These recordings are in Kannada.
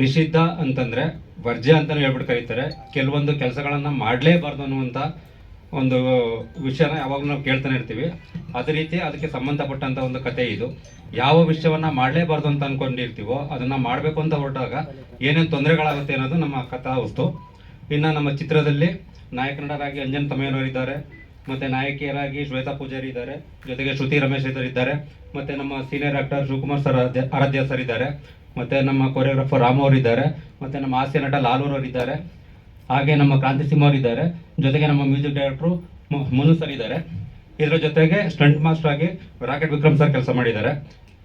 ನಿಷಿದ್ಧ ಅಂತಂದರೆ, ವರ್ಜ್ಯ ಅಂತಲೇ ಹೇಳ್ಬಿಟ್ಟು ಕರೀತಾರೆ. ಕೆಲವೊಂದು ಕೆಲಸಗಳನ್ನು ಮಾಡಲೇಬಾರ್ದು ಅನ್ನುವಂಥ ಒಂದು ವಿಷಯನ ಯಾವಾಗಲೂ ನಾವು ಕೇಳ್ತಾನೆ ಇರ್ತೀವಿ. ಅದೇ ರೀತಿ ಅದಕ್ಕೆ ಸಂಬಂಧಪಟ್ಟಂಥ ಒಂದು ಕತೆ ಇದು. ಯಾವ ವಿಷಯವನ್ನು ಮಾಡಲೇಬಾರ್ದು ಅಂತ ಅಂದ್ಕೊಂಡಿರ್ತೀವೋ ಅದನ್ನು ಮಾಡಬೇಕು ಅಂತ ಹೊರಟಾಗ ಏನೇನು ತೊಂದರೆಗಳಾಗುತ್ತೆ ಅನ್ನೋದು ನಮ್ಮ ಕಥಾ ವಸ್ತು. ಇನ್ನು ನಮ್ಮ ಚಿತ್ರದಲ್ಲಿ ನಾಯಕ ನಟರಾಗಿ ಅಂಜನ್ ತಮೇನವರಿದ್ದಾರೆ ಮತ್ತು ನಾಯಕಿಯರಾಗಿ ಶ್ವೇತಾ ಪೂಜಾರಿ ಇದ್ದಾರೆ. ಜೊತೆಗೆ ಶ್ರುತಿ ರಮೇಶ್ ಇದ್ದಾರೆ. ಮತ್ತು ನಮ್ಮ senior actor Shivakumar sir Aradhya sir ಇದ್ದಾರೆ. ಮತ್ತೆ ನಮ್ಮ ಕೊರಿಯೋಗ್ರಾಫರ್ ರಾಮ್ ಅವರು ಇದ್ದಾರೆ ಮತ್ತೆ ನಮ್ಮ ಹಾಸ್ಯ ನಟ ಲಾಲೂರ್ ಅವರು ಇದ್ದಾರೆ ಹಾಗೆ ನಮ್ಮ ಕ್ರಾಂತಿ ಸಿಂಹ ಅವರು ಇದ್ದಾರೆ ಜೊತೆಗೆ ನಮ್ಮ ಮ್ಯೂಸಿಕ್ ಡೈರೆಕ್ಟ್ರು ಮುನು ಸರ್ ಇದ್ದಾರೆ. ಇದರ ಜೊತೆಗೆ ಸ್ಟಂಟ್ ಮಾಸ್ಟರ್ ಆಗಿ ರಾಕೆಟ್ ವಿಕ್ರಮ್ ಸರ್ ಕೆಲಸ ಮಾಡಿದ್ದಾರೆ.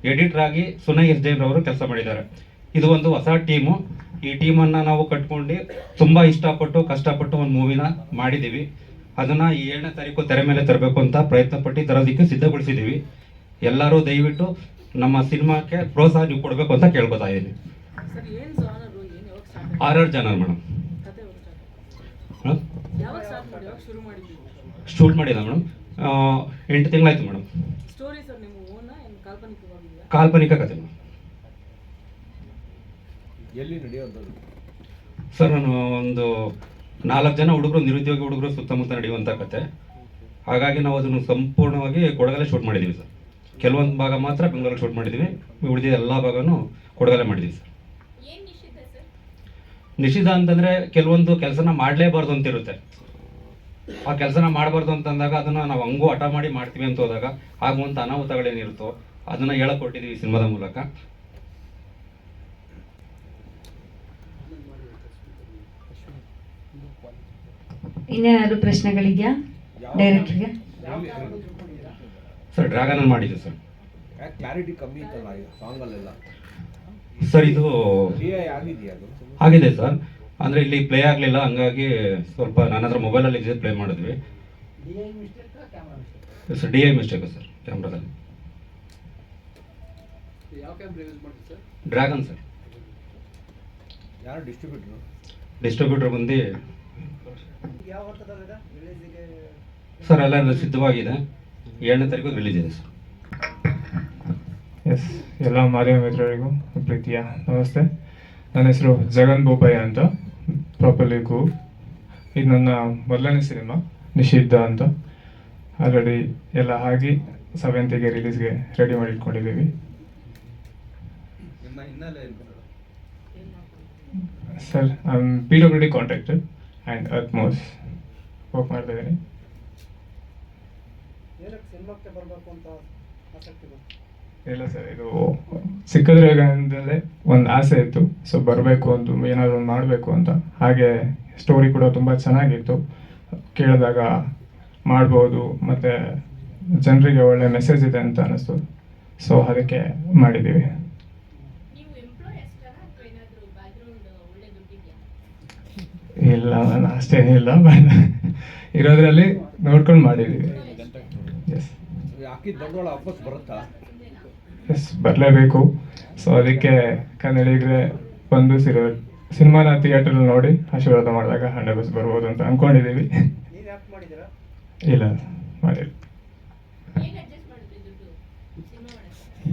ಎಡಿಟರ್ ಆಗಿ ಸುನಯ್ ಎಸ್ ಜೈನ್ ಅವರು ಕೆಲಸ ಮಾಡಿದ್ದಾರೆ. ಇದು ಒಂದು ಹೊಸ ಟೀಮು. ಈ ಟೀಮನ್ನು ನಾವು ಕಟ್ಕೊಂಡು ತುಂಬ ಇಷ್ಟಪಟ್ಟು, ಕಷ್ಟಪಟ್ಟು ಒಂದು ಮೂವಿನ ಮಾಡಿದ್ದೀವಿ. ಅದನ್ನ ಈ ಏಳನೇ ತಾರೀಕು ತೆರೆ ಮೇಲೆ ತರಬೇಕು ಅಂತ ಪ್ರಯತ್ನ ಪಟ್ಟು ತರೋದಕ್ಕೆ ಸಿದ್ಧಗೊಳಿಸಿದ್ದೀವಿ. ಎಲ್ಲರೂ ದಯವಿಟ್ಟು ನಮ್ಮ ಸಿನಿಮಾಕ್ಕೆ ಪ್ರೋತ್ಸಾಹ ನೀವು ಕೊಡಬೇಕು ಅಂತ ಕೇಳ್ಕೊತಾ ಇದ್ದೀನಿ. ಸರ್ ಏನು ಜಾನರು ಏನು ಯಾವಾಗ ಸ್ಟಾರ್ಟ್ ಆರ್ ಆರ್ ಜನ ಮೇಡಮ್. ಶೂಟ್ ಮಾಡಿಲ್ಲ ಮೇಡಮ್. ಎಂಟು ತಿಂಗಳಾಯ್ತು ಮೇಡಮ್. ಸ್ಟೋರಿ ಸರ್ ನಿಮ್ಮ ಓನ ಏನು ಕಾಲ್ಪನಿಕವಾಗಿದೆಯಾ? ಕಾಲ್ಪನಿಕ ಕತೆ ಮೇಡಮ್. ಸರ್ ನಾನು ಒಂದು ನಾಲ್ಕು ಜನ ಹುಡುಗರು ನಿರುದ್ಯೋಗಿ ಹುಡುಗರು ಸುತ್ತಮುತ್ತ ನಡೆಯುವಂಥ ಕತೆ. ಹಾಗಾಗಿ ನಾವು ಅದನ್ನು ಸಂಪೂರ್ಣವಾಗಿ ಕೊಡಗಲ್ಲೇ ಶೂಟ್ ಮಾಡಿದ್ದೀವಿ ಸರ್. ಕೆಲವೊಂದು ಭಾಗ ಮಾತ್ರ ಬೆಂಗಳೂರಲ್ಲಿ ಶೂಟ್ ಮಾಡಿದ್ದೀವಿ ಉಳಿದಿದ್ದ ಎಲ್ಲ ಭಾಗನೂ ಕೊಡಗಲ್ಲೇ ಮಾಡಿದ್ದೀವಿ ಸರ್. ಏನ್ ನಿಷಿದ್ಧ ಅಂತಂದರೆ ನಿಷಿದ್ಧ ಅಂತಂದ್ರೆ ಕೆಲವೊಂದು ಕೆಲಸನ ಮಾಡಲೇಬಾರ್ದು ಅಂತ ಇರುತ್ತೆ. ಆ ಕೆಲಸನ ಮಾಡಬಾರ್ದು ಅಂತಂದಾಗ ಅದನ್ನು ನಾವು ಹಂಗೂ ಹಠ ಮಾಡಿ ಮಾಡ್ತೀವಿ ಅಂತ ಹೋದಾಗ ಆಗುವಂಥ ಅನಾಹುತಗಳೇನಿರುತ್ತೋ ಅದನ್ನು ಹೇಳಕೊಟ್ಟಿದ್ದೀವಿ ಈ ಸಿನಿಮಾದ ಮೂಲಕ. ಇನ್ನೇನಾದ್ರು ಪ್ರಶ್ನೆಗಳಿದೆಯಾ? ಡೈರೆಕ್ಟರ್ಗೆ ಸರ್ ಡ್ರ್ಯಾಗನ್ ಅಲ್ಲಿ ಮಾಡಿದ್ದೀವಿ ಸರ್ ಯಾಕೆ ಕ್ಲಾರಿಟಿ ಕಮ್ಮಿ ಇತ್ತಲ್ಲ ಸಾಂಗಲ್ಲೆಲ್ಲ ಸರ್ ಇದು ಆಗಿದೆಯಾ ಅದು? ಆಗಿದೆ ಸರ್ ಅಂದ್ರೆ ಇಲ್ಲಿ ಪ್ಲೇ ಆಗಲಿಲ್ಲ ಹಂಗಾಗಿ ಸ್ವಲ್ಪ ನನ್ನ ಹತ್ರ ಮೊಬೈಲಲ್ಲಿ ಇದೆ ಪ್ಲೇ ಮಾಡಿದ್ವಿ. Sir D I mistake sir ಕ್ಯಾಮ್ರಾದಲ್ಲಿ. Dragon sir ಯಾರು ಡಿಸ್ಟ್ರಿಬ್ಯೂಟ್ರು ಡಿಸ್ಟ್ರಿಬ್ಯೂಟರ್ ಬಂದು ಸರ್ ಎಲ್ಲ ಸಿದ್ಧವಾಗಿದೆ. ಏಳನೇ ತಾರೀಕು ರಿಲೀಸ್ ಇದೆ ಸರ್ ಎಸ್ ಎಲ್ಲ ಮಾರಿಯ ಮಿತ್ರರಿಗೂ ಪ್ರೀತಿಯ ನಮಸ್ತೆ. ನನ್ನ ಹೆಸರು ಜಗನ್ ಬೋಪಯ್ಯ ಅಂತ ಪ್ರಾಪರ್ಲಿ ಗು ಇದು ನನ್ನ ಮೊದಲನೇ ಸಿನಿಮಾ ನಿಷಿದ್ಧ ಅಂತ. ಆಲ್ರೆಡಿ ಎಲ್ಲ ಆಗಿ ಸೆವೆಂತಿಗೆ ರಿಲೀಸ್ಗೆ ರೆಡಿ ಮಾಡಿ ಇಟ್ಕೊಂಡಿದ್ದೀವಿ ನಿಮ್ಮ ಹಿನ್ನೆಲೆ sir I am P W D contractor and ಅತ್ಮೋಸ್ work ಮಾಡ್ತಾ ಇದ್ದೀನಿ. ಏನಕ್ಕೆ ಸಿನಿಮಾಕ್ಕೆ ಬರಬೇಕು ಅಂತ ಆಸಕ್ತಿ ಬಂತು? ಇಲ್ಲ ಸರ್ ಇದು ಸಿಕ್ಕಿದ್ರೆ ಒಂದು ಆಸೆ ಇತ್ತು. ಸೊ ಬರಬೇಕು ಅಂತ ಏನಾದರೂ ಒಂದು ಮಾಡಬೇಕು ಅಂತ. ಹಾಗೆ ಸ್ಟೋರಿ ಕೂಡ ತುಂಬ ಚೆನ್ನಾಗಿತ್ತು. ಕೇಳಿದಾಗ ಮಾಡ್ಬೋದು ಮತ್ತು ಜನರಿಗೆ ಒಳ್ಳೆ ಮೆಸೇಜ್ ಇದೆ ಅಂತ ಅನ್ನಿಸ್ತು. ಸೊ ಅದಕ್ಕೆ ಮಾಡಿದ್ದೀವಿ. ಇಲ್ಲ ನಾನು ಅಷ್ಟೇನಿಲ್ಲ ಬಟ್ ಇರೋದ್ರಲ್ಲಿ ನೋಡ್ಕೊಂಡು ಮಾಡಿದ್ದೀವಿ. ಬಂಡವಾಳ ವಾಪಸ್ ಬರುತ್ತಾ? ಎಸ್ ಬರಲೇಬೇಕು. ಸೊ ಅದಕ್ಕೆ ಕನ್ನಡಿಗರೆ ಬಂದು ಸಿರೋ ಸಿನಿಮಾನ ಥಿಯೇಟರ್ ನೋಡಿ ಆಶೀರ್ವಾದ ಮಾಡಿದಾಗ ಹಂಡ್ರೆಡ್ ಬಸ್ ಬರ್ಬೋದು ಅಂತ ಮಾಡಿದ್ದೀರಾ? ಇಲ್ಲ ಮಾಡಿಲ್ಲ.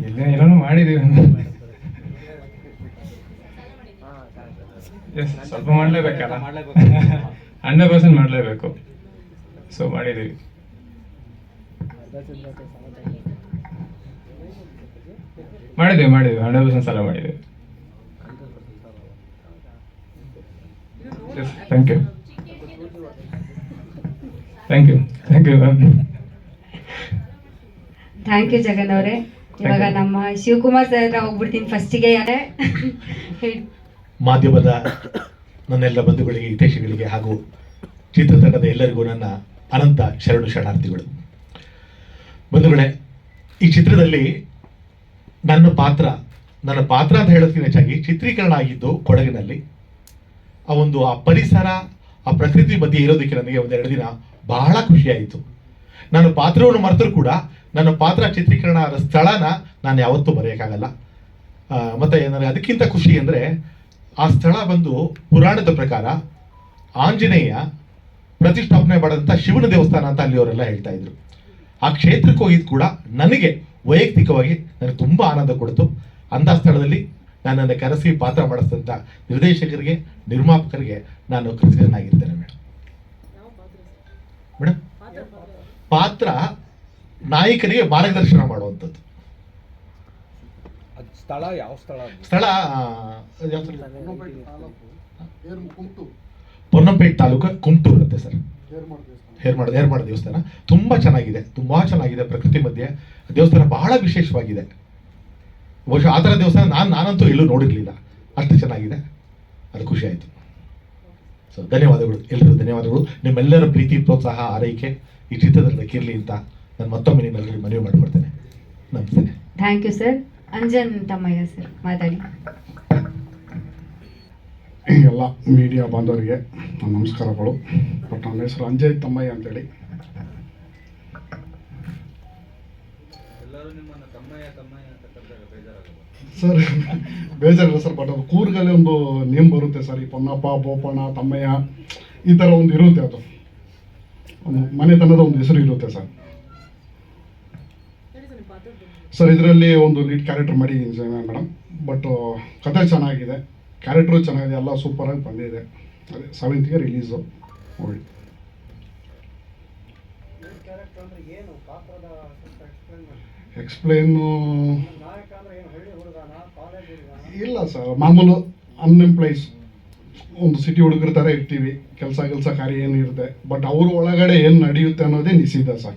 ಇಲ್ಲ ಏನೋ ಮಾಡಿದ್ದೀವಿ. ಎಸ್ ಸ್ವಲ್ಪ ಮಾಡಲೇಬೇಕಲ್ಲ? ಹಂಡೆ ಹಂಡ್ರೆಡ್ ಪರ್ಸೆಂಟ್ ಮಾಡಲೇಬೇಕು. ಸೊ ಮಾಡಿದ್ದೀವಿ. ಮಾಡಿದ್ದೀವಿ ಮಾಡಿದ್ವಿ. ಹಂಡ್ರೆಡ್ ಪರ್ಸೆಂಟ್ ಸಾಲ ಮಾಡಿದ್ದೀವಿ thank you thank you thank you ma'am thank you Jagan ಅವರೇ. ಇವಾಗ ನಮ್ಮ ಶಿವಕುಮಾರ್ ಸರ್ ಹತ್ರ ಹೋಗ್ಬಿಡ್ತೀನಿ ಫಸ್ಟಿಗೆ ಮಾಧ್ಯಮದ ನನ್ನೆಲ್ಲ ಬಂಧುಗಳಿಗೆ ಹಿತೈಷಿಗಳಿಗೆ ಹಾಗೂ ಚಿತ್ರತಂಡದ ಎಲ್ಲರಿಗೂ ನನ್ನ ಅನಂತ ಶರಣು ಶರಣಾರ್ಥಿಗಳು. ಬಂಧುಗಳೇ, ಈ ಚಿತ್ರದಲ್ಲಿ ನನ್ನ ಪಾತ್ರ ನನ್ನ ಪಾತ್ರ ಅಂತ ಹೇಳೋದಕ್ಕಿಂತ ಹೆಚ್ಚಾಗಿ ಚಿತ್ರೀಕರಣ ಆಗಿದ್ದು ಕೊಡಗಿನಲ್ಲಿ. ಆ ಒಂದು ಆ ಪರಿಸರ, ಆ ಪ್ರಕೃತಿ ಮಧ್ಯೆ ಇರೋದಕ್ಕೆ ನನಗೆ ಒಂದೆರಡು ದಿನ ಬಹಳ ಖುಷಿಯಾಯಿತು. ನಾನು ಪಾತ್ರವನ್ನು ಮರೆತರೂ ಕೂಡ ನನ್ನ ಪಾತ್ರ ಚಿತ್ರೀಕರಣ ಆದ ಸ್ಥಳನ ನಾನು ಯಾವತ್ತೂ ಮರೆಯೋಕ್ಕಾಗಲ್ಲ. ಮತ್ತು ಮತ್ತೆ ನನಗೆ ಅದಕ್ಕಿಂತ ಖುಷಿ ಅಂದರೆ ಆ ಸ್ಥಳ ಬಂದು ಪುರಾಣದ ಪ್ರಕಾರ ಆಂಜನೇಯ ಪ್ರತಿಷ್ಠಾಪನೆ ಮಾಡಿದಂಥ ಶಿವನ ದೇವಸ್ಥಾನ ಅಂತ ಅಲ್ಲಿಯವರೆಲ್ಲ ಹೇಳ್ತಾ ಇದ್ರು. ಆ ಕ್ಷೇತ್ರಕ್ಕೆ ಹೋಗಿದ್ದು ಕೂಡ ನನಗೆ ವೈಯಕ್ತಿಕವಾಗಿ ನನಗೆ ತುಂಬ ಆನಂದ ಕೊಡ್ತು. ಅಂಥ ಸ್ಥಳದಲ್ಲಿ ನನ್ನನ್ನು ಕರೆಸಿ ಪಾತ್ರ ಮಾಡಿಸಿದಂಥ ನಿರ್ದೇಶಕರಿಗೆ ನಿರ್ಮಾಪಕರಿಗೆ ನಾನು ಕೃತಜ್ಞನಾಗಿರ್ತೇನೆ ಮೇಡಮ್ ಮೇಡಮ್ ಪಾತ್ರ ನಾಯಕರಿಗೆ ಮಾರ್ಗದರ್ಶನ ಮಾಡುವಂಥದ್ದು. ಸ್ಥಳ ಯಾವ ಸ್ಥಳ ಸ್ಥಳ? ಪೊನ್ನಂಪೇಟೆ ತಾಲೂಕು. ಕುಮಟೂರು ಇರುತ್ತೆ ಸರ್. ಹೇರ್ಮಾಡ ಹೇರ್ಮಾಡ ದೇವಸ್ಥಾನ. ತುಂಬ ಚೆನ್ನಾಗಿದೆ ತುಂಬ ಚೆನ್ನಾಗಿದೆ ಪ್ರಕೃತಿ ಮಧ್ಯೆ. ದೇವಸ್ಥಾನ ಬಹಳ ವಿಶೇಷವಾಗಿದೆ. ಬಹುಶಃ ಆ ಥರ ದೇವಸ್ಥಾನ ನಾನು ನಾನಂತೂ ಎಲ್ಲೂ ನೋಡಿರಲಿಲ್ಲ. ಅಷ್ಟು ಚೆನ್ನಾಗಿದೆ. ಅದು ಖುಷಿ ಆಯಿತು. ಸೊ ಧನ್ಯವಾದಗಳು. ಎಲ್ಲರಿಗೂ ಧನ್ಯವಾದಗಳು. ನಿಮ್ಮೆಲ್ಲರ ಪ್ರೀತಿ ಪ್ರೋತ್ಸಾಹ ಆರೈಕೆ ಈ ಚಿತ್ರದಲ್ಲಿ ಕಿರಲಿ ಅಂತ ನಾನು ಮತ್ತೊಮ್ಮೆ ನಿಮ್ಮೆಲ್ಲರಿಗೂ ಮನವಿ ಮಾಡಿಕೊಡ್ತೇನೆ. ನಮಸ್ತೆ. Thank you sir Anjan Thammaiah sir ಮಾತಾಡಿ. ಎಲ್ಲ ಮೀಡಿಯಾ ಬಾಂಧವರಿಗೆ ನನ್ನ ನಮಸ್ಕಾರಗಳು. ಬಟ್ ನನ್ನ ಹೆಸರು ಅಂಜಯ್ ತಮ್ಮಯ್ಯ ಅಂತೇಳಿ. ಸರ್ ಬೇಜಾರಿಲ್ಲ ಸರ್ ಬಟ್ ಅದು ಕೂರ್ಗಲ್ಲಿ ಒಂದು ನೇಮ್ ಬರುತ್ತೆ ಸರ್ ಈ ಪೊನ್ನಪ್ಪ ಬೋಪಣ್ಣ ತಮ್ಮಯ್ಯ ಈ ಥರ ಒಂದು ಇರುತ್ತೆ ಅದು. ಒಂದು ಮನೆತನದ ಒಂದು ಹೆಸರು ಇರುತ್ತೆ ಸರ್. ಸರ್ ಇದರಲ್ಲಿ ಒಂದು ಲೀಡ್ ಕ್ಯಾರೆಕ್ಟರ್ ಮಾಡಿದ್ದೀನಿ ಮೇಡಮ್. ಬಟ್ ಕತೆ ಚೆನ್ನಾಗಿದೆ. ಕ್ಯಾರೆಕ್ಟ್ರು ಚೆನ್ನಾಗಿದೆ ಎಲ್ಲ ಸೂಪರಾಗಿ ಬಂದಿದೆ. ಸೆವೆಂತ್ಗೆ ರಿಲೀಸು ನೋಡಿ ಎಕ್ಸ್ಪ್ಲೇನು ಇಲ್ಲ ಸರ್, ಮಾಮೂಲು ಅನ್ಎಂಪ್ಲಾಯ್ಸ್ ಒಂದು ಸಿಟಿ ಹುಡುಗರ ಥರ ಇರ್ತೀವಿ. ಕೆಲಸ ಕೆಲಸ ಕಾರ್ಯ ಏನು ಇರುತ್ತೆ ಬಟ್ ಅವ್ರ ಒಳಗಡೆ ಏನು ನಡೆಯುತ್ತೆ ಅನ್ನೋದೇ ನಿಷಿದ್ಧ ಸರ್.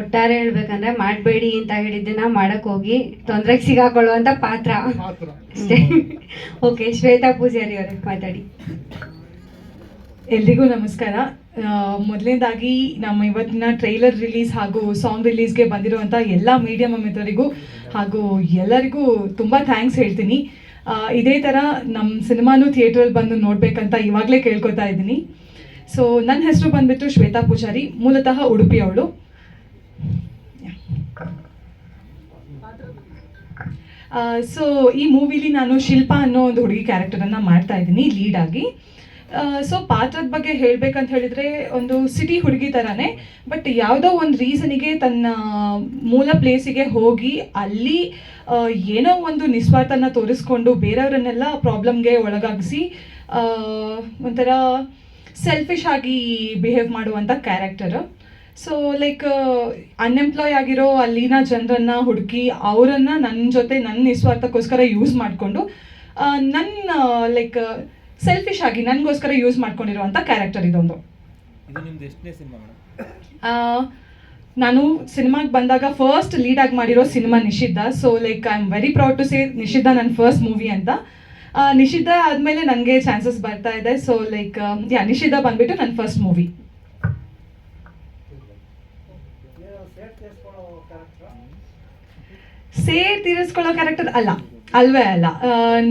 ಒಟ್ಟಾರೆ ಹೇಳ್ಬೇಕಂದ್ರೆ ಮಾಡಬೇಡಿ ಅಂತ ಹೇಳಿದ್ದನ್ನ ಮಾಡಕ್ ಹೋಗಿ ತೊಂದರೆಗೆ ಸಿಗಾಕೊಳ್ಳುವಂತ ಪಾತ್ರ. ಅಷ್ಟೇ. ಓಕೆ ಶ್ವೇತಾ ಪೂಜಾರಿ ಅವರೇ ಮಾತಾಡಿ. ಎಲ್ರಿಗೂ ನಮಸ್ಕಾರ. ಮೊದಲನೇದಾಗಿ ನಮ್ಮ ಇವತ್ತಿನ ಟ್ರೈಲರ್ ರಿಲೀಸ್ ಹಾಗೂ ಸಾಂಗ್ ರಿಲೀಸ್ಗೆ ಬಂದಿರುವಂಥ ಎಲ್ಲ ಮೀಡಿಯಾ ಮಿತ್ರರಿಗೂ ಹಾಗೂ ಎಲ್ಲರಿಗೂ ತುಂಬ ಥ್ಯಾಂಕ್ಸ್ ಹೇಳ್ತೀನಿ. ಇದೇ ಥರ ನಮ್ಮ ಸಿನಿಮಾನು ಥಿಯೇಟ್ರಲ್ಲಿ ಬಂದು ನೋಡಬೇಕಂತ ಇವಾಗಲೇ ಕೇಳ್ಕೊತಾ ಇದ್ದೀನಿ. ಸೊ ನನ್ನ ಹೆಸರು ಬಂದುಬಿಟ್ಟು ಶ್ವೇತಾ ಪೂಜಾರಿ ಮೂಲತಃ ಉಡುಪಿ ಅವಳು ಪಾತ್ರದ ಬಗ್ಗೆ ಸೊ ಈ ಮೂವಿಲಿ ನಾನು ಶಿಲ್ಪಾ ಅನ್ನೋ ಒಂದು ಹುಡುಗಿ ಕ್ಯಾರೆಕ್ಟರನ್ನು ಮಾಡ್ತಾ ಇದ್ದೀನಿ ಲೀಡ್ ಆಗಿ. ಸೊ ಪಾತ್ರದ ಬಗ್ಗೆ ಹೇಳ್ಬೇಕಂತ ಹೇಳಿದ್ರೆ ಒಂದು ಸಿಟಿ ಹುಡುಗಿ ಥರನೇ ಬಟ್ ಯಾವುದೋ ಒಂದು ರೀಸನಿಗೆ ತನ್ನ ಮೂಲ ಪ್ಲೇಸಿಗೆ ಹೋಗಿ ಅಲ್ಲಿ ಏನೋ ಒಂದು ನಿಸ್ವಾರ್ಥನ ತೋರಿಸ್ಕೊಂಡು ಬೇರೆಯವರನ್ನೆಲ್ಲ ಪ್ರಾಬ್ಲಮ್ಗೆ ಒಳಗಾಗಿಸಿ ಒಂಥರ ಸೆಲ್ಫಿಶ್ ಆಗಿ ಬಿಹೇವ್ ಮಾಡುವಂಥ ಕ್ಯಾರೆಕ್ಟರು ಸೊ ಲೈಕ್ ಅನ್ಎಂಪ್ಲಾಯ್ ಆಗಿರೋ ಅಲ್ಲಿನ ಜನರನ್ನ ಹುಡುಕಿ ಅವರನ್ನ ನನ್ನ ಜೊತೆ ನನ್ನ ನಿಸ್ವಾರ್ಥಕ್ಕೋಸ್ಕರ ಯೂಸ್ ಮಾಡಿಕೊಂಡು ನನ್ನ ಲೈಕ್ ಸೆಲ್ಫಿಶ್ ಆಗಿ ನನಗೋಸ್ಕರ ಯೂಸ್ ಮಾಡ್ಕೊಂಡಿರುವಂಥ ಕ್ಯಾರೆಕ್ಟರ್ ಇದೊಂದು. ನಾನು ಸಿನಿಮಾಗೆ ಬಂದಾಗ ಫಸ್ಟ್ ಲೀಡ್ ಆಗಿ ಮಾಡಿರೋ cinema Nishiddha. So like I am very proud to say Nishiddha ನನ್ನ ಫಸ್ಟ್ ಮೂವಿ ಅಂತ. ನಿಷಿದ್ಧ ಆದಮೇಲೆ ನನಗೆ ಚಾನ್ಸಸ್ ಬರ್ತಾ ಇದೆ. ಸೊ ಲೈಕ್ ಯಾ ನಿಷಿದ್ಧ ಬಂದ್ಬಿಟ್ಟು ನನ್ನ ಫಸ್ಟ್ ಮೂವಿ ಸೇರ್ ತೀರಿಸ್ಕೊಳ್ಳೋ ಕ್ಯಾರೆಕ್ಟರ್ ಅಲ್ಲ, ಅಲ್ವೇ ಅಲ್ಲ.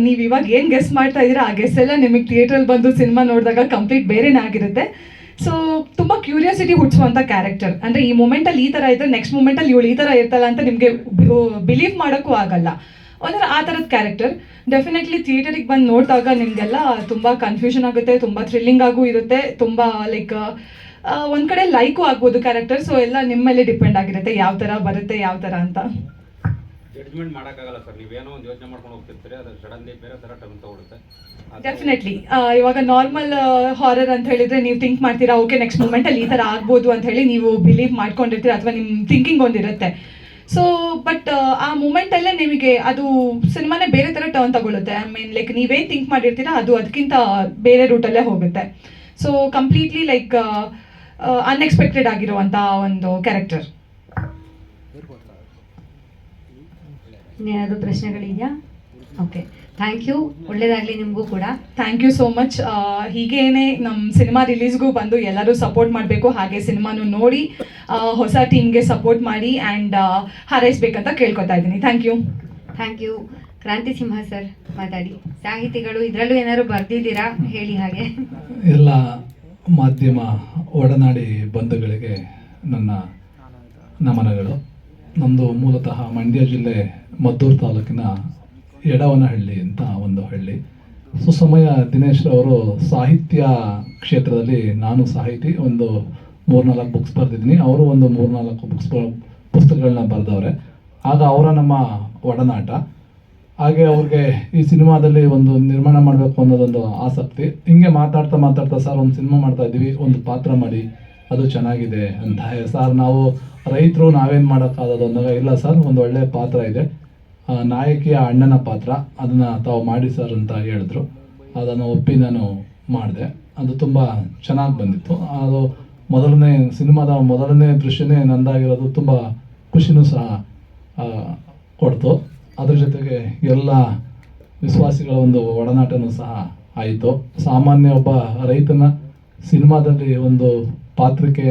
ನೀವು ಇವಾಗ ಏನು ಗೆಸ್ ಮಾಡ್ತಾ ಇದ್ದೀರಾ, ಆ ಗೆಸ್ ಎಲ್ಲ ನಿಮಗೆ ಥಿಯೇಟ್ರಲ್ಲಿ ಬಂದು ಸಿನಿಮಾ ನೋಡಿದಾಗ ಕಂಪ್ಲೀಟ್ ಬೇರೆನೇ ಆಗಿರುತ್ತೆ. ಸೊ ತುಂಬ ಕ್ಯೂರಿಯಾಸಿಟಿ ಹುಟ್ಟಿಸುವಂಥ ಕ್ಯಾರೆಕ್ಟರ್ ಅಂದರೆ ಈ ಮೂಮೆಂಟಲ್ಲಿ ಈ ಥರ ಇದ್ದರೆ ನೆಕ್ಸ್ಟ್ ಮೂಮೆಂಟಲ್ಲಿ ಇವಳು ಈ ಥರ ಇರ್ತಲ್ಲ ಅಂತ ನಿಮಗೆ ಬಿಲೀವ್ ಮಾಡೋಕ್ಕೂ ಆಗಲ್ಲ. ಒಂಥರ ಆ ಥರದ ಕ್ಯಾರೆಕ್ಟರ್ ಡೆಫಿನೆಟ್ಲಿ ಥಿಯೇಟರಿಗೆ ಬಂದು ನೋಡಿದಾಗ ನಿಮಗೆಲ್ಲ ತುಂಬ ಕನ್ಫ್ಯೂಷನ್ ಆಗುತ್ತೆ, ತುಂಬ ಥ್ರಿಲ್ಲಿಂಗ್ ಆಗೂ ಇರುತ್ತೆ, ತುಂಬ ಲೈಕ್ ಒಂದು ಕಡೆ ಲೈಕು ಆಗ್ಬೋದು ಕ್ಯಾರೆಕ್ಟರ್ ಸೊ ಎಲ್ಲ ನಿಮ್ಮ ಮೇಲೆ ಡಿಪೆಂಡ್ ಆಗಿರುತ್ತೆ, ಯಾವ ಥರ ಬರುತ್ತೆ, ಯಾವ ಥರ ಅಂತ. ಜಡ್ಜ್ಮೆಂಟ್ ಮಾಡೋಕ್ಕಾಗಲ್ಲ ಸರ್. ನೀವೇನೋ ಒಂದು ಯೋಚನೆ ಮಾಡ್ಕೊಂಡು ಹೋಗ್ತಿರ್ತೀರಿ ಅದು ಸಡನ್ಲಿ ಬೇರೆ ಥರ ಟರ್ನ್ ತೊಗೊಳುತ್ತೆ. ಡೆಫಿನೆಟ್ಲಿ ಇವಾಗ ನಾರ್ಮಲ್ ಹಾರರ್ ಅಂತ ಹೇಳಿದ್ರೆ ನೀವು ಥಿಂಕ್ ಮಾಡ್ತೀರಾ ಓಕೆ ನೆಕ್ಸ್ಟ್ ಮೂಮೆಂಟಲ್ಲಿ ಈ ಥರ ಆಗ್ಬೋದು ಅಂತ ಹೇಳಿ ನೀವು ಬಿಲೀವ್ ಮಾಡ್ಕೊಂಡಿರ್ತೀರ ಅಥವಾ ನಿಮ್ಮ ಥಿಂಕಿಂಗ್ ಒಂದಿರುತ್ತೆ. ಸೊ ಬಟ್ ಆ ಮೂಮೆಂಟಲ್ಲೇ ನಿಮಗೆ ಅದು ಸಿನಿಮಾನೇ ಬೇರೆ ಥರ ಟರ್ನ್ ತಗೊಳುತ್ತೆ. ಐ ಮೀನ್ ಲೈಕ್ ನೀವೇನು ಥಿಂಕ್ ಮಾಡಿರ್ತೀರಾ, ಅದು ಅದಕ್ಕಿಂತ ಬೇರೆ ರೂಟಲ್ಲೇ ಹೋಗುತ್ತೆ. ಸೊ ಕಂಪ್ಲೀಟ್ಲಿ ಲೈಕ್ ಅನ್ಎಕ್ಸ್ಪೆಕ್ಟೆಡ್ ಆಗಿರುವಂಥ ಒಂದು ಕ್ಯಾರೆಕ್ಟರ್ ಇನ್ನೇನಾದ್ರು ಪ್ರಶ್ನೆಗಳಿದೆಯಾ? ಓಕೆ ಥ್ಯಾಂಕ್ ಯು ಒಳ್ಳೇದಾಗಲಿ ನಿಮಗೂ ಕೂಡ. ಥ್ಯಾಂಕ್ ಯು ಸೋ ಮಚ್ ಹೀಗೇನೆ ನಮ್ಮ ಸಿನಿಮಾ ರಿಲೀಸ್ಗೂ ಬಂದು ಎಲ್ಲರೂ ಸಪೋರ್ಟ್ ಮಾಡಬೇಕು. ಹಾಗೆ ಸಿನಿಮಾನು ನೋಡಿ ಹೊಸ ಟೀಮ್ಗೆ ಸಪೋರ್ಟ್ ಮಾಡಿ ಆ್ಯಂಡ್ ಹಾರೈಸ್ಬೇಕಂತ ಕೇಳ್ಕೊತಾ ಇದ್ದೀನಿ. ಥ್ಯಾಂಕ್ ಯು ಥ್ಯಾಂಕ್ ಯು ಕ್ರಾಂತಿ ಸಿಂಹ ಸರ್ ಮಾತಾಡಿ. ಸಾಹಿತಿಗಳು ಇದರಲ್ಲೂ ಏನಾದ್ರು ಬರ್ದಿದ್ದೀರಾ? ಹೇಳಿ ಹಾಗೆ. ಎಲ್ಲ ಮಾಧ್ಯಮ ಒಡನಾಡಿ ಬಂಧುಗಳಿಗೆ ನನ್ನ ನಮನಗಳು. ನಮ್ಮದು ಮೂಲತಃ ಮಂಡ್ಯ ಜಿಲ್ಲೆ ಮದ್ದೂರು ತಾಲೂಕಿನ ಎಡವನಹಳ್ಳಿ ಅಂತ ಒಂದು ಹಳ್ಳಿ. ಸುಸಮಯ ದಿನೇಶ್ ಅವರು ಸಾಹಿತ್ಯ ಕ್ಷೇತ್ರದಲ್ಲಿ ನಾನು ಸಾಹಿತಿ, ಒಂದು ಮೂರ್ನಾಲ್ಕು ಬುಕ್ಸ್ ಬರೆದಿದ್ದೀನಿ. ಅವರು ಒಂದು ಮೂರ್ನಾಲ್ಕು ಬುಕ್ಸ್ ಪುಸ್ತಕಗಳನ್ನ ಬರೆದವ್ರೆ. ಆಗ ಅವರ ನಮ್ಮ ಒಡನಾಟ. ಹಾಗೆ ಅವ್ರಿಗೆ ಈ ಸಿನಿಮಾದಲ್ಲಿ ಒಂದು ನಿರ್ಮಾಣ ಮಾಡಬೇಕು ಅನ್ನೋದೊಂದು ಆಸಕ್ತಿ. ಹಿಂಗೆ ಮಾತಾಡ್ತಾ ಮಾತಾಡ್ತಾ, ಸರ್, ಒಂದು ಸಿನಿಮಾ ಮಾಡ್ತಾ ಇದ್ದೀವಿ, ಒಂದು ಪಾತ್ರ ಮಾಡಿ, ಅದು ಚೆನ್ನಾಗಿದೆ ಅಂತ ಸರ್, ನಾವು ರೈತರು ನಾವೇನು ಮಾಡೋಕ್ಕಾಗೋದು ಅಂದಾಗ ಇಲ್ಲ, ಸರ್, ಒಂದು ಒಳ್ಳೆಯ ಪಾತ್ರ ಇದೆ. ನಾಯಕಿಯ ಅಣ್ಣನ ಪಾತ್ರ, ಅದನ್ನು ತಾವು ಮಾಡಿ ಸರ್ ಅಂತ ಹೇಳಿದ್ರು. ಅದನ್ನು ಒಪ್ಪಿ ನಾನು ಮಾಡಿದೆ. ಅದು ತುಂಬ ಚೆನ್ನಾಗಿ ಬಂದಿತ್ತು. ಅದು ಮೊದಲನೇ ಸಿನಿಮಾದ ಮೊದಲನೇ ದೃಶ್ಯನೇ ನಂದಾಗಿರೋದು ತುಂಬ ಖುಷಿನೂ ಸಹ ಕೊಡ್ತು. ಅದ್ರ ಜೊತೆಗೆ ಎಲ್ಲ ವಿಶ್ವಾಸಿಗಳ ಒಂದು ಒಡನಾಟನೂ ಸಹ ಆಯಿತು. ಸಾಮಾನ್ಯ ಒಬ್ಬ ರೈತನ ಸಿನಿಮಾದಲ್ಲಿ ಒಂದು ಪಾತ್ರಕ್ಕೆ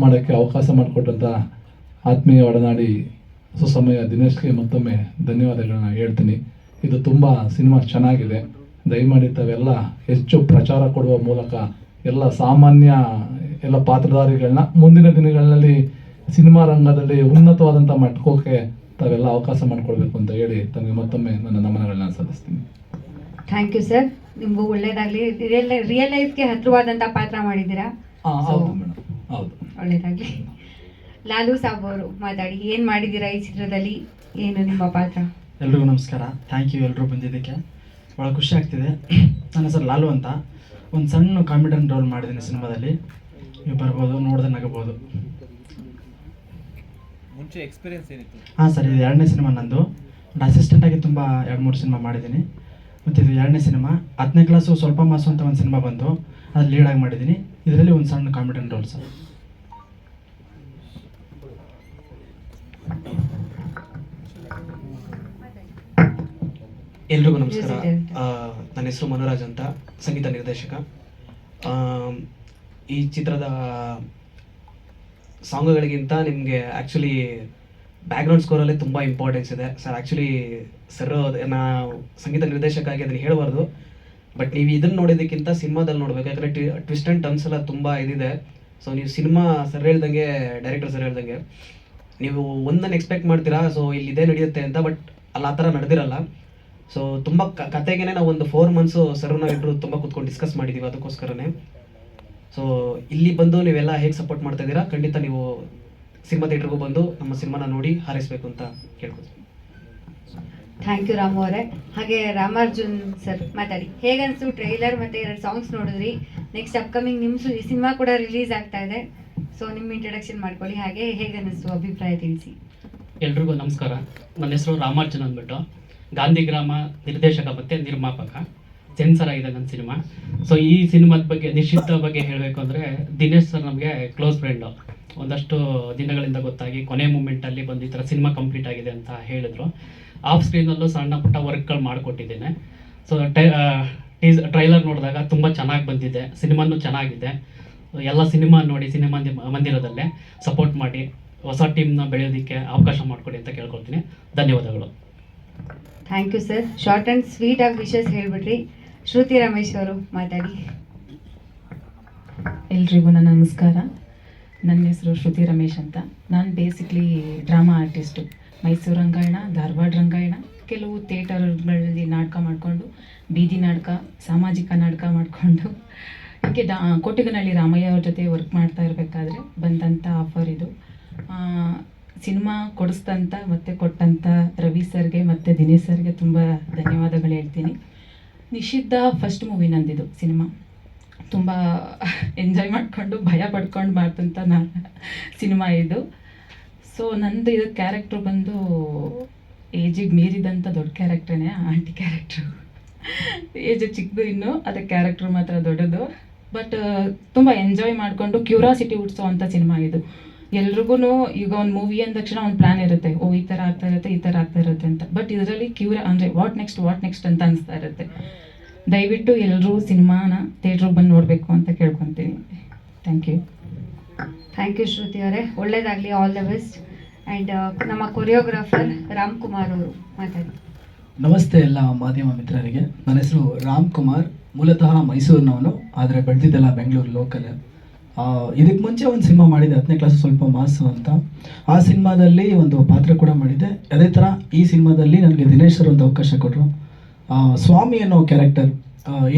ಮಾಡೋಕ್ಕೆ ಅವಕಾಶ ಮಾಡಿಕೊಟ್ಟಂಥ ಆತ್ಮೀಯ ಒಡನಾಡಿ ಸುಸಮಯ ದಿನೇಶ್ಗೆ ಮತ್ತೊಮ್ಮೆ ಧನ್ಯವಾದಗಳನ್ನ ಹೇಳ್ತೀನಿ. ಇದು ತುಂಬ ಸಿನಿಮಾ ಚೆನ್ನಾಗಿದೆ. ದಯಮಾಡಿ ತಾವೆಲ್ಲ ಹೆಚ್ಚು ಪ್ರಚಾರ ಕೊಡುವ ಮೂಲಕ ಎಲ್ಲ ಸಾಮಾನ್ಯ ಎಲ್ಲ ಪಾತ್ರಧಾರಿಗಳನ್ನ ಮುಂದಿನ ದಿನಗಳಲ್ಲಿ ಸಿನಿಮಾ ರಂಗದಲ್ಲಿ ಉನ್ನತವಾದಂಥ ಮಟ್ಕೋಕೆ ತಾವೆಲ್ಲ ಅವಕಾಶ ಮಾಡಿಕೊಡ್ಬೇಕು ಅಂತ ಹೇಳಿ ತಮಗೆ ಮತ್ತೊಮ್ಮೆ ನನ್ನ ನಮನಗಳನ್ನ ಸಲ್ಲಿಸ್ತೀನಿ. ಥ್ಯಾಂಕ್ ಯು ಸರ್ ನಿಮಗೂ ಒಳ್ಳೇದಾಗಲಿ. ರಿಯಲ್ ರಿಯಲ್ ಲೈಫ್ಗೆ ಹತ್ತಿರವಾದಂಥ ಪಾತ್ರ ಮಾಡಿದ್ದೀರಾ? ಹೌದು ಮೇಡಮ್ ಹೌದು. ಒಳ್ಳೇದಾಗಲಿ. ಲಾಲು ಸಾಬ್ ಅವರು ಮಾತಾಡಿ ಏನು ಮಾಡಿದ್ದೀರಾ ಈ ಚಿತ್ರದಲ್ಲಿ? ಏನು ನಿಮ್ಮ ಪಾತ್ರ? ಎಲ್ರಿಗೂ ನಮಸ್ಕಾರ. ಥ್ಯಾಂಕ್ ಯು ಎಲ್ಲರೂ ಬಂದಿದ್ದಕ್ಕೆ. ಭಾಳ ಖುಷಿ ಆಗ್ತಿದೆ. ನನ್ನ ಹೆಸರು ಲಾಲು ಅಂತ. ಒಂದು ಸಣ್ಣ ಕಾಮಿಡಿಯನ್ ರೋಲ್ ಮಾಡಿದ್ದೀನಿ ಸಿನಿಮಾದಲ್ಲಿ. ನೀವು ಬರ್ಬೋದು ನೋಡ್ದೆ ನಗಬೋದು. ಮುಂಚೆ ಎಕ್ಸ್ಪೀರಿಯನ್ಸ್ ಏನಿತ್ತು? ಹಾಂ ಸರ್ ಇದು ಎರಡನೇ ಸಿನಿಮಾ ನಂದು. ಒಂದು ಅಸಿಸ್ಟೆಂಟಾಗಿ ತುಂಬ ಎರಡು ಮೂರು ಸಿನಿಮಾ ಮಾಡಿದ್ದೀನಿ. ಮತ್ತು ಇದು ಎರಡನೇ ಸಿನಿಮಾ. ಹತ್ತನೇ ಕ್ಲಾಸು ಸ್ವಲ್ಪ ಮಾಸು ಅಂತ ಒಂದು ಸಿನಿಮಾ ಬಂತು. ಅದು ಲೀಡಾಗಿ ಮಾಡಿದ್ದೀನಿ. ಇದರಲ್ಲಿ ಒಂದು ಸಣ್ಣ ಕಾಮಿಡಿಯನ್ ರೋಲ್ ಸರ್. ಎಲ್ರಿಗೂ ನಮಸ್ಕಾರ. ನನ್ನ ಹೆಸರು ಮನೋರಾಜ್ ಅಂತ ಸಂಗೀತ ನಿರ್ದೇಶಕ. ಈ ಚಿತ್ರದ ಸಾಂಗ್ಗಳಿಗಿಂತ ನಿಮಗೆ ಆ್ಯಕ್ಚುಲಿ ಬ್ಯಾಕ್ಗ್ರೌಂಡ್ ಸ್ಕೋರಲ್ಲಿ ತುಂಬ ಇಂಪಾರ್ಟೆನ್ಸ್ ಇದೆ. ಸರ್ ಆ್ಯಕ್ಚುಲಿ ಸರ್ ನಾ ಸಂಗೀತ ನಿರ್ದೇಶಕ ಆಗಿ ಅದನ್ನು ಹೇಳಬಾರ್ದು. ಬಟ್ ನೀವು ಇದನ್ನು ನೋಡಿದ್ದಕ್ಕಿಂತ ಸಿನಿಮಾದಲ್ಲಿ ನೋಡಬೇಕು. ಯಾಕಂದರೆ ಟ್ವಿಸ್ಟ್ ಆ್ಯಂಡ್ ಟರ್ನ್ಸ್ ಎಲ್ಲ ತುಂಬ ಇದಿದೆ. ಸೊ ನೀವು ಸಿನಿಮಾ ಸರ್ ಹೇಳ್ದಂಗೆ ಡೈರೆಕ್ಟರ್ ಸರ್ ಹೇಳ್ದಂಗೆ. ನೀವು ಒಂದನ್ನು ಎಕ್ಸ್ಪೆಕ್ಟ್ ಮಾಡ್ತೀರಾ? ಸೊ ಇಲ್ಲಿ ಇದೇ ನಡೆಯುತ್ತೆ ಅಂತ ಬಟ್ ಅಲ್ಲಿ ಆ ಥರ ನಡೆದಿರಲ್ಲ. ಸೊ ತುಂಬ ಕ- ಕತೆಗೇನೆ ನಾವು ಒಂದು ಫೋರ್ ಮಂತ್ಸು ಸರ್ನ ನಾವಿಬ್ರು ತುಂಬ ಕೂತ್ಕೊಂಡು ಡಿಸ್ಕಸ್ ಮಾಡಿದ್ದೀವಿ ಅದಕ್ಕೋಸ್ಕರನೇ. ಸೊ ಇಲ್ಲಿ ಬಂದು ನೀವೆಲ್ಲ ಹೇಗೆ ಸಪೋರ್ಟ್ ಮಾಡ್ತಾ ಇದ್ದೀರಾ? ಖಂಡಿತ ನೀವು ಸಿನಿಮಾ ಥಿಯೇಟ್ರಿಗೂ ಬಂದು ನಮ್ಮ ಸಿನಿಮಾನ ನೋಡಿ ಹಾರೈಸಬೇಕು ಅಂತ ಕೇಳ್ಕೊತೀನಿ ಥ್ಯಾಂಕ್ ಯು ರಾಮು ಅವರೇ. ಹಾಗೆ ರಾಮಾರ್ಜುನ್ ಸರ್ ಮಾತಾಡಿ. ಹೇಗನ್ಸು ಟ್ರೈಲರ್ ಮತ್ತೆ ಎರಡು ಸಾಂಗ್ಸ್ ನೋಡಿದ್ರಿ? ನೆಕ್ಸ್ಟ್ ಅಪ್ಕಮಿಂಗ್ ನಿಮ್ಮ ಈ ಸಿನಿಮಾ ಕೂಡ ರಿಲೀಸ್ ಆಗ್ತಾ ಇದೆ. ಸೊ ನಿಮ್ಮ ಇಂಟ್ರಡಕ್ಷನ್ ಮಾಡ್ಕೊಳ್ಳಿ. ಹಾಗೆ ಹೇಗೆ ಅನ್ನಿಸ್ತು ಅಭಿಪ್ರಾಯ ತಿಳಿಸಿ. ಎಲ್ರಿಗೂ ನಮಸ್ಕಾರ. ನನ್ನ ಹೆಸರು ರಾಮಾರ್ಜುನ್ ಅಂದ್ಬಿಟ್ಟು. ಗಾಂಧಿ ಗ್ರಾಮ ನಿರ್ದೇಶಕ ಮತ್ತು ನಿರ್ಮಾಪಕ. ಸೆನ್ಸರ್ ಆಗಿದೆ ನನ್ನ ಸಿನಿಮಾ. ಸೊ ಈ ಸಿನಿಮಾದ ಬಗ್ಗೆ, ನಿಶ್ಚಿತ ಬಗ್ಗೆ ಹೇಳಬೇಕು ಅಂದರೆ ದಿನೇಶ್ ಸರ್ ನಮಗೆ ಕ್ಲೋಸ್ ಫ್ರೆಂಡು ಒಂದಷ್ಟು ದಿನಗಳಿಂದ ಗೊತ್ತಾಗಿ ಕೊನೆ ಮೂಮೆಂಟಲ್ಲಿ ಬಂದು ಈ ಥರ ಸಿನಿಮಾ ಕಂಪ್ಲೀಟ್ ಆಗಿದೆ ಅಂತ ಹೇಳಿದ್ರು. ಆಫ್ ಸ್ಕ್ರೀನಲ್ಲೂ ಸಣ್ಣ ಪುಟ್ಟ ವರ್ಕ್ಗಳು ಮಾಡಿಕೊಟ್ಟಿದ್ದೇನೆ. ಸೊ ಟೈ ಟೀಸ್ ಟ್ರೈಲರ್ ನೋಡಿದಾಗ ತುಂಬ ಚೆನ್ನಾಗಿ ಬಂದಿದೆ. ಸಿನಿಮಾನು ಚೆನ್ನಾಗಿದೆ. ಎಲ್ಲ ಸಿನಿಮಾ ನೋಡಿ ಸಿನಿಮಾ ಮಂದಿರದಲ್ಲೇ ಸಪೋರ್ಟ್ ಮಾಡಿ ಹೊಸ ಟೀಮ್ನ ಬೆಳೆಯೋದಕ್ಕೆ ಅವಕಾಶ ಮಾಡಿಕೊಡಿ ಅಂತ ಕೇಳ್ಕೊಳ್ತೀನಿ. ಧನ್ಯವಾದಗಳು. Thank you sir short and sweet ಆಗಿ ವಿಶಸ್ ಹೇಳಿಬಿಡ್ರಿ. ಶ್ರುತಿ ರಮೇಶ್ ಅವರು ಮಾತಾಡಿ. ಎಲ್ರಿಗೂ ನನ್ನ ನಮಸ್ಕಾರ. ನನ್ನ ಹೆಸರು ಶ್ರುತಿ ರಮೇಶ್ ಅಂತ. ನಾನು basically drama artist Mysuru Rangayana Dharwad Rangayana ಕೆಲವು ಥಿಯೇಟರ್ಗಳಲ್ಲಿ ನಾಟಕ ಮಾಡಿಕೊಂಡು ಬೀದಿ ನಾಟಕ ಸಾಮಾಜಿಕ ನಾಟಕ ಮಾಡಿಕೊಂಡು ಹೀಗೆ ಡಾ ಕೋಟಿಗನಹಳ್ಳಿ ರಾಮಯ್ಯ ಅವ್ರ ಜೊತೆ ವರ್ಕ್ ಮಾಡ್ತಾ ಇರಬೇಕಾದ್ರೆ ಬಂದಂಥ ಆಫರ್ ಇದು. ಸಿನಿಮಾ ಕೊಡಿಸ್ದಂಥ ಮತ್ತು ಕೊಟ್ಟಂಥ ರವಿ ಸರ್ಗೆ ಮತ್ತು ದಿನೇಶ್ ಸರ್ಗೆ ತುಂಬ ಧನ್ಯವಾದಗಳು ಹೇಳ್ತೀನಿ. ನಿಷಿದ್ಧ ಫಸ್ಟ್ ಮೂವಿ ನಂದಿದು ಸಿನಿಮಾ. ತುಂಬ ಎಂಜಾಯ್ ಮಾಡಿಕೊಂಡು ಭಯ ಪಡ್ಕೊಂಡು ಮಾಡ್ತಂಥ ನಾ ಸಿನಿಮಾ ಇದು. ಸೊ ನಂದು ಇದು ಕ್ಯಾರೆಕ್ಟ್ರು ಬಂದು ಏಜಿಗೆ ಮೀರಿದಂಥ ದೊಡ್ಡ ಕ್ಯಾರೆಕ್ಟ್ರೇ ಆಂಟಿ ಕ್ಯಾರೆಕ್ಟ್ರು ಏಜ್ ಚಿಕ್ಕದು ಇನ್ನು ಅದಕ್ಕೆ ಕ್ಯಾರೆಕ್ಟ್ರ್ ಮಾತ್ರ ದೊಡ್ಡದು. ಬಟ್ ತುಂಬ ಎಂಜಾಯ್ ಮಾಡಿಕೊಂಡು ಕ್ಯೂರಾಸಿಟಿ ಹುಟ್ಟಿಸೋ ಅಂತ ಸಿನಿಮಾ ಇದು. ಎಲ್ರಿಗೂ ಈಗ ಒಂದು ಮೂವಿ ಅಂದ ತಕ್ಷಣ ಒಂದು ಪ್ಲ್ಯಾನ್ ಇರುತ್ತೆ. ಓ ಈ ಥರ ಆಗ್ತಾ ಇರುತ್ತೆ ಈ ಥರ ಆಗ್ತಾ ಇರುತ್ತೆ ಅಂತ. ಬಟ್ ಇದರಲ್ಲಿ ಕ್ಯೂರ ಅಂದರೆ ವಾಟ್ ನೆಕ್ಸ್ಟ್ ವಾಟ್ ನೆಕ್ಸ್ಟ್ ಅಂತ ಅನಿಸ್ತಾ ಇರುತ್ತೆ. ದಯವಿಟ್ಟು ಎಲ್ಲರೂ ಸಿನಿಮಾನ ಥಿಯೇಟ್ರಿಗೆ ಬಂದು ನೋಡಬೇಕು ಅಂತ ಕೇಳ್ಕೊತೀನಿ thank you thank you Shruti ಅವರೇ. ಒಳ್ಳೇದಾಗಲಿ ಆಲ್ ದ ಬೆಸ್ಟ್ ಆ್ಯಂಡ್ ನಮ್ಮ ಕೊರಿಯೋಗ್ರಾಫರ್ ರಾಮ್ ಕುಮಾರ್ ಅವರು ಮಾತಾಡಿ. ನಮಸ್ತೆ ಎಲ್ಲ ಮಾಧ್ಯಮ ಮಿತ್ರರಿಗೆ. ನನ್ನ ಹೆಸರು ರಾಮ್ ಕುಮಾರ್. ಮೂಲತಃ ಮೈಸೂರಿನವನು, ಆದರೆ ಬೆಳೆದಿದ್ದೆಲ್ಲ ಬೆಂಗಳೂರು ಲೋಕಲ್ ಇದಕ್ಕೆ ಮುಂಚೆ ಒಂದು ಸಿನಿಮಾ ಮಾಡಿದೆ ಹತ್ತನೇ ಕ್ಲಾಸ್ ಸ್ವಲ್ಪ ಮಾಸು ಅಂತ. ಆ ಸಿನಿಮಾದಲ್ಲಿ ಒಂದು ಪಾತ್ರ ಕೂಡ ಮಾಡಿದ್ದೆ. ಅದೇ ಥರ ಈ ಸಿನಿಮಾದಲ್ಲಿ ನನಗೆ ದಿನೇಶ್ ಸರ್ ಒಂದು ಅವಕಾಶ ಕೊಟ್ಟರು ಸ್ವಾಮಿ ಅನ್ನೋ ಕ್ಯಾರೆಕ್ಟರ್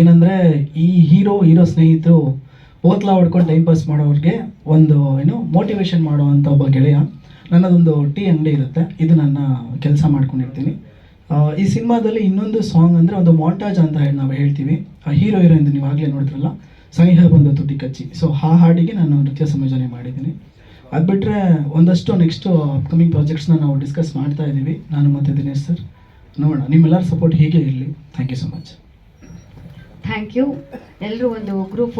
ಏನಂದರೆ ಈ ಹೀರೋ ಹೀರೋ ಸ್ನೇಹಿತರು ಓತ್ಲಾ ಹೊಡ್ಕೊಂಡು ಟೈಮ್ ಪಾಸ್ ಮಾಡೋರಿಗೆ ಒಂದು, ಏನು ಮೋಟಿವೇಶನ್ ಮಾಡುವಂಥ ಒಬ್ಬ ಗೆಳೆಯ. ನನ್ನದೊಂದು ಟೀ ಅಂಗಡಿ ಇರುತ್ತೆ. ಇದು ನನ್ನ ಕೆಲಸ ಮಾಡ್ಕೊಂಡಿರ್ತೀನಿ. ಈ ಸಿನಿಮಾದಲ್ಲಿ ಇನ್ನೊಂದು ಸಾಂಗ್ ಅಂದರೆ ಒಂದು ಮಾಂಟಾಜ್ ಅಂತ ಹೇಳಿ ನಾವು ಹೇಳ್ತೀವಿ. ಆ ಹೀರೋ ಹೀರೋಯಿನ್ ನೀವು ಆಗಲೇ ನೋಡಿದ್ರಲ್ಲ? ಸಂಗೀತ ಬಂದ ತುಟಿ ಕಚ್ಚಿ. ಸೊ ಆ ಹಾಡಿಗೆ ನಾನು ನೃತ್ಯ ಸಂಯೋಜನೆ ಮಾಡಿದ್ದೀನಿ. ಅದು ಬಿಟ್ಟರೆ ಒಂದಷ್ಟು ನೆಕ್ಸ್ಟು ಅಪ್ಕಮಿಂಗ್ ಪ್ರಾಜೆಕ್ಟ್ಸ್ನ ನಾವು ಡಿಸ್ಕಸ್ ಮಾಡ್ತಾ ಇದ್ದೀವಿ ನಾನು ಮತ್ತು ದಿನೇಶ್ ಸರ್ ನೋಡೋಣ. ನಿಮ್ಮೆಲ್ಲರ ಸಪೋರ್ಟ್ ಹೀಗೆ ಇರಲಿ. Thank you so much thank you ಎಲ್ಲರೂ ಒಂದು ಗ್ರೂಪ್